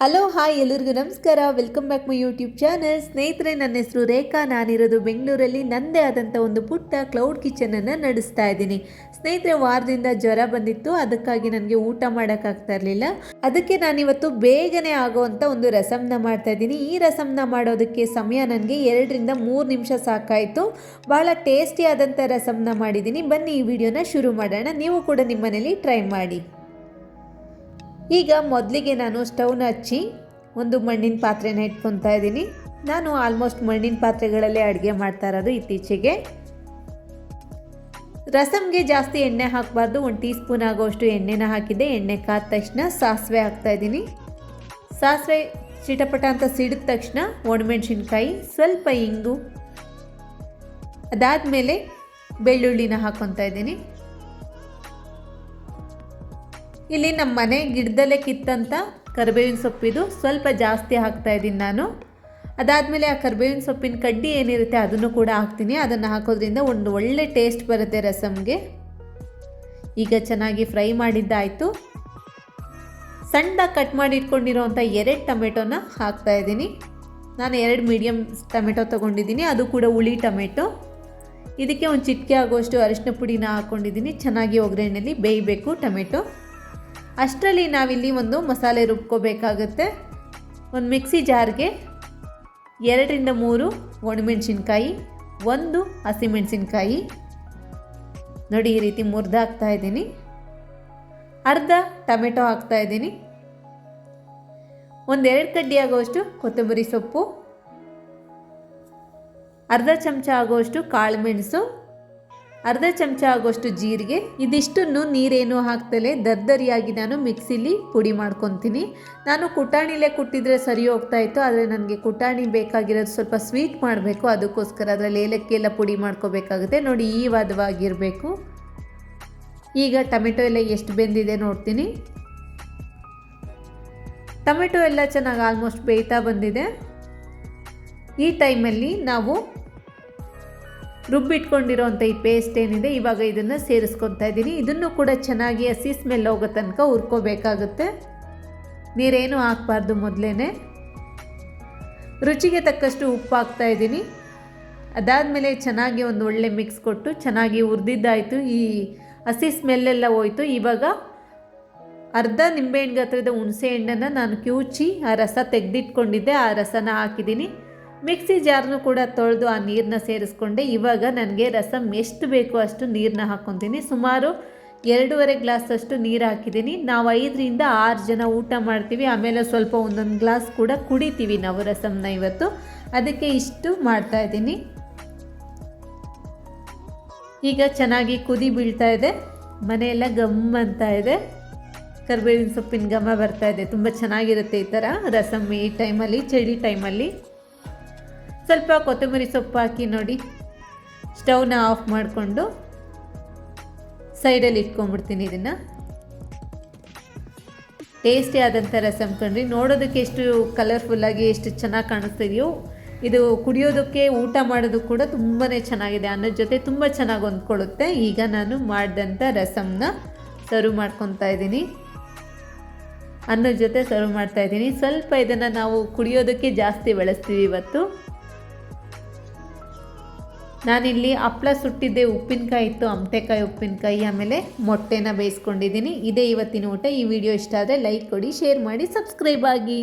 Hello hi ಎಲ್ಲರಿಗೂ ನಮಸ್ಕಾರ. Welcome back my YouTube channel ಸ್ನೇಹಿತರೆ, ನನ್ನ ಹೆಸರು ರೇಖಾ. ನಾನಿರೋದು ಬೆಂಗಳೂರಲ್ಲಿ. ನನ್ನದೇ ಆದಂಥ ಒಂದು ಪುಟ್ಟ ಕ್ಲೌಡ್ ಕಿಚನನ್ನು ನಡೆಸ್ತಾ ಇದ್ದೀನಿ. ಸ್ನೇಹಿತರೆ, ವಾರದಿಂದ ಜ್ವರ ಬಂದಿತ್ತು. ಅದಕ್ಕಾಗಿ ನನಗೆ ಊಟ ಮಾಡೋಕ್ಕಾಗ್ತಾ ಇರಲಿಲ್ಲ. ಅದಕ್ಕೆ ನಾನಿವತ್ತು ಬೇಗನೆ ಆಗುವಂಥ ಒಂದು ರಸಮ್ನ ಮಾಡ್ತಾ ಇದ್ದೀನಿ. ಈ ರಸಮ್ನ ಮಾಡೋದಕ್ಕೆ ಸಮಯ ನನಗೆ ಎರಡರಿಂದ ಮೂರು ನಿಮಿಷ ಸಾಕಾಯಿತು. ಭಾಳ ಟೇಸ್ಟಿ ಆದಂಥ ರಸಮ್ನ ಮಾಡಿದ್ದೀನಿ. ಬನ್ನಿ ಈ ವಿಡಿಯೋನ ಶುರು ಮಾಡೋಣ. ನೀವು ಕೂಡ ನಿಮ್ಮ ಮನೇಲಿ ಟ್ರೈ ಮಾಡಿ. ಈಗ ಮೊದಲಿಗೆ ನಾನು ಸ್ಟವ್ನ ಹಚ್ಚಿ ಒಂದು ಮಣ್ಣಿನ ಪಾತ್ರೆನ ಇಟ್ಕೊತಾ ಇದ್ದೀನಿ. ನಾನು ಆಲ್ಮೋಸ್ಟ್ ಮಣ್ಣಿನ ಪಾತ್ರೆಗಳಲ್ಲೇ ಅಡುಗೆ ಮಾಡ್ತಾ ಇರೋದು ಇತ್ತೀಚೆಗೆ. ರಸಮ್ಗೆ ಜಾಸ್ತಿ ಎಣ್ಣೆ ಹಾಕಬಾರ್ದು. ಒಂದು ಟೀ ಸ್ಪೂನ್ ಆಗೋಷ್ಟು ಎಣ್ಣೆನ ಹಾಕಿದ್ದೆ. ಎಣ್ಣೆ ಕಾದ ತಕ್ಷಣ ಸಾಸಿವೆ ಹಾಕ್ತಾ ಇದ್ದೀನಿ. ಸಾಸಿವೆ ಚಿಟಪಟ ಅಂತ ಸಿಡಿದ ತಕ್ಷಣ ಒಣಮೆಣ್ಸಿನ್ಕಾಯಿ, ಸ್ವಲ್ಪ ಇಂಗು, ಅದಾದಮೇಲೆ ಬೆಳ್ಳುಳ್ಳಿನ ಹಾಕ್ಕೊತಾ ಇದ್ದೀನಿ. ಇಲ್ಲಿ ನಮ್ಮ ಮನೆ ಗಿಡದಲ್ಲೇ ಕಿತ್ತಂಥ ಕರಿಬೇವಿನ ಸೊಪ್ಪಿದು ಸ್ವಲ್ಪ ಜಾಸ್ತಿ ಹಾಕ್ತಾ ಇದ್ದೀನಿ ನಾನು. ಅದಾದಮೇಲೆ ಆ ಕರಿಬೇವಿನ ಸೊಪ್ಪಿನ ಕಡ್ಡಿ ಏನಿರುತ್ತೆ ಅದನ್ನು ಕೂಡ ಹಾಕ್ತೀನಿ. ಅದನ್ನು ಹಾಕೋದ್ರಿಂದ ಒಂದು ಒಳ್ಳೆ ಟೇಸ್ಟ್ ಬರುತ್ತೆ ರಸಮ್ಗೆ ಈಗ ಚೆನ್ನಾಗಿ ಫ್ರೈ ಮಾಡಿದ್ದಾಯಿತು. ಸಣ್ಣದಾಗಿ ಕಟ್ ಮಾಡಿ ಇಟ್ಕೊಂಡಿರೋವಂಥ ಎರಡು ಟೊಮೆಟೊನ ಹಾಕ್ತಾ ಇದ್ದೀನಿ. ನಾನು ಎರಡು ಮೀಡಿಯಮ್ ಟೊಮೆಟೊ ತೊಗೊಂಡಿದ್ದೀನಿ. ಅದು ಕೂಡ ಹುಳಿ ಟೊಮೆಟೊ. ಇದಕ್ಕೆ ಒಂದು ಚಿಟಿಕೆ ಆಗೋಷ್ಟು ಅರಿಶಿನ ಪುಡಿನ ಹಾಕ್ಕೊಂಡಿದ್ದೀನಿ ಚೆನ್ನಾಗಿ ಒಗ್ಗರಣೆಯಲ್ಲಿ ಬೇಯಬೇಕು ಟೊಮೆಟೊ. ಅಷ್ಟರಲ್ಲಿ ನಾವಿಲ್ಲಿ ಒಂದು ಮಸಾಲೆ ರುಬ್ಕೋಬೇಕಾಗುತ್ತೆ. ಒಂದು ಮಿಕ್ಸಿ ಜಾರ್ಗೆ ಎರಡರಿಂದ ಮೂರು ಒಣಮೆಣಸಿನ್ಕಾಯಿ, ಒಂದು ಹಸಿಮೆಣಸಿನ್ಕಾಯಿ. ನೋಡಿ, ಈ ರೀತಿ ಮುರಿದಾಕ್ತಾ ಇದ್ದೀನಿ. ಅರ್ಧ ಟೊಮೆಟೊ ಹಾಕ್ತಾ ಇದ್ದೀನಿ. ಒಂದೆರಡು ಕಡ್ಡಿ ಆಗೋಷ್ಟು ಕೊತ್ತಂಬರಿ ಸೊಪ್ಪು. ಅರ್ಧ ಚಮಚ ಆಗುವಷ್ಟು ಕಾಳುಮೆಣಸು ಅರ್ಧ ಚಮಚ ಆಗೋಷ್ಟು ಜೀರಿಗೆ ಇದಿಷ್ಟನ್ನು ನೀರೇನು ಹಾಕ್ತಲೇ ದರ್ದರಿಯಾಗಿ ನಾನು ಮಿಕ್ಸಿಲಿ ಪುಡಿ ಮಾಡ್ಕೊತೀನಿ. ನಾನು ಕುಟಾಣಿಲೇ ಕುಟ್ಟಿದ್ರೆ ಸರಿ ಹೋಗ್ತಾ ಇತ್ತು, ಆದರೆ ನನಗೆ ಕುಟಾಣಿ ಬೇಕಾಗಿರೋದು ಸ್ವಲ್ಪ ಸ್ವೀಟ್ ಮಾಡಬೇಕು, ಅದಕ್ಕೋಸ್ಕರ ಅದರಲ್ಲಿ ಏಲಕ್ಕಿ ಎಲ್ಲ ಪುಡಿ ಮಾಡ್ಕೋಬೇಕಾಗುತ್ತೆ. ನೋಡಿ ಈ ವಾದವಾಗಿರಬೇಕು ಈಗ ಟೊಮೆಟೊ ಎಲ್ಲ ಎಷ್ಟು ಬೆಂದಿದೆ ನೋಡ್ತೀನಿ. ಟೊಮೆಟೊ ಎಲ್ಲ ಚೆನ್ನಾಗಿ ಆಲ್ಮೋಸ್ಟ್ ಬೇಯ್ತಾ ಬಂದಿದೆ. ಈ ಟೈಮಲ್ಲಿ ನಾವು ರುಬ್ಬಿಟ್ಕೊಂಡಿರೋಂಥ ಈ ಪೇಸ್ಟ್ ಏನಿದೆ, ಇವಾಗ ಇದನ್ನು ಸೇರಿಸ್ಕೊತಾ ಇದ್ದೀನಿ. ಇದನ್ನು ಕೂಡ ಚೆನ್ನಾಗಿ ಹಸಿ ಸ್ಮೆಲ್ ಹೋಗೋ ತನಕ ಹುರ್ಕೋಬೇಕಾಗುತ್ತೆ. ನೀರೇನು ಹಾಕ್ಬಾರ್ದು ಮೊದಲೇ ರುಚಿಗೆ ತಕ್ಕಷ್ಟು ಉಪ್ಪು ಹಾಕ್ತಾ ಇದ್ದೀನಿ. ಅದಾದಮೇಲೆ ಚೆನ್ನಾಗಿ ಒಂದು ಒಳ್ಳೆ ಮಿಕ್ಸ್ ಕೊಟ್ಟು ಚೆನ್ನಾಗಿ ಹುರಿದಿದ್ದಾಯಿತು. ಈ ಹಸಿ ಸ್ಮೆಲ್ಲೆಲ್ಲ ಹೋಯಿತು. ಇವಾಗ ಅರ್ಧ ನಿಂಬೆಹಣ್ಣು ಗಾತ್ರದ ಹುಣಸೆ ಹಣ್ಣನ್ನು ನಾನು ಕಿವುಚಿ ಆ ರಸ ತೆಗೆದಿಟ್ಕೊಂಡಿದ್ದೆ. ಆ ರಸನ ಹಾಕಿದ್ದೀನಿ. ಮಿಕ್ಸಿ ಜಾರ್ನು ಕೂಡ ತೊಳೆದು ಆ ನೀರನ್ನ ಸೇರಿಸ್ಕೊಂಡೆ. ಇವಾಗ ನನಗೆ ರಸಮ್ ಎಷ್ಟು ಬೇಕೋ ಅಷ್ಟು ನೀರನ್ನ ಹಾಕ್ಕೊತೀನಿ. ಸುಮಾರು ಎರಡೂವರೆ ಗ್ಲಾಸಷ್ಟು ನೀರು ಹಾಕಿದ್ದೀನಿ. ನಾವು ಐದರಿಂದ ಆರು ಜನ ಊಟ ಮಾಡ್ತೀವಿ. ಆಮೇಲೆ ಸ್ವಲ್ಪ ಒಂದೊಂದು ಗ್ಲಾಸ್ ಕೂಡ ಕುಡಿತೀವಿ ನಾವು ರಸಮ್ನ ಇವತ್ತು. ಅದಕ್ಕೆ ಇಷ್ಟು ಮಾಡ್ತಾ ಇದ್ದೀನಿ. ಈಗ ಚೆನ್ನಾಗಿ ಕುದಿ ಬೀಳ್ತಾ ಇದೆ. ಮನೆಯೆಲ್ಲ ಗಮ್ ಅಂತ ಇದೆ. ಕರ್ಬೇವಿನ ಸೊಪ್ಪಿನ ಘಮ ಬರ್ತಾ ಇದೆ. ತುಂಬ ಚೆನ್ನಾಗಿರುತ್ತೆ ಈ ಥರ ರಸಮ್ ಈ ಟೈಮಲ್ಲಿ, ಚಳಿ ಟೈಮಲ್ಲಿ. ಸ್ವಲ್ಪ ಕೊತ್ತಂಬರಿ ಸೊಪ್ಪು ಹಾಕಿ ನೋಡಿ. ಸ್ಟವ್ನ ಆಫ್ ಮಾಡಿಕೊಂಡು ಸೈಡಲ್ಲಿ ಇಟ್ಕೊಂಡ್ಬಿಡ್ತೀನಿ ಇದನ್ನು. ಟೇಸ್ಟಿ ಆದಂಥ ರಸಮ್ ಕಣ್ರಿ. ನೋಡೋದಕ್ಕೆ ಎಷ್ಟು ಕಲರ್ಫುಲ್ಲಾಗಿ ಎಷ್ಟು ಚೆನ್ನಾಗಿ ಕಾಣಿಸ್ತಿದೆಯೋ. ಇದು ಕುಡಿಯೋದಕ್ಕೆ ಊಟ ಮಾಡೋದು ಕೂಡ ತುಂಬಾ ಚೆನ್ನಾಗಿದೆ. ಅನ್ನೋದ ಜೊತೆ ತುಂಬ ಚೆನ್ನಾಗಿ ಹೊಂದ್ಕೊಳ್ಳುತ್ತೆ. ಈಗ ನಾನು ಮಾಡಿದಂಥ ರಸಮ್ನ ಸರ್ವ್ ಮಾಡ್ಕೊತಾ ಇದ್ದೀನಿ. ಅನ್ನದ ಜೊತೆ ಸರ್ವ್ ಮಾಡ್ತಾ ಇದ್ದೀನಿ. ಸ್ವಲ್ಪ ಇದನ್ನು ನಾವು ಕುಡಿಯೋದಕ್ಕೆ ಜಾಸ್ತಿ ಬಳಸ್ತೀವಿ ಇವತ್ತು. ನಾನಿಲ್ಲಿ ಹಪ್ಪಳ ಸುಟ್ಟಿದ್ದೆ ಉಪ್ಪಿನಕಾಯಿ ಇತ್ತು, ಅಮಟೆಕಾಯಿ ಉಪ್ಪಿನಕಾಯಿ, ಆಮೇಲೆ ಮೊಟ್ಟೆನ ಬೇಯಿಸ್ಕೊಂಡಿದ್ದೀನಿ. ಇದೇ ಇವತ್ತಿನ ಊಟ. ಈ ವಿಡಿಯೋ ಇಷ್ಟ ಆದರೆ ಲೈಕ್ ಕೊಡಿ, ಶೇರ್ ಮಾಡಿ, ಸಬ್ಸ್ಕ್ರೈಬ್ ಆಗಿ.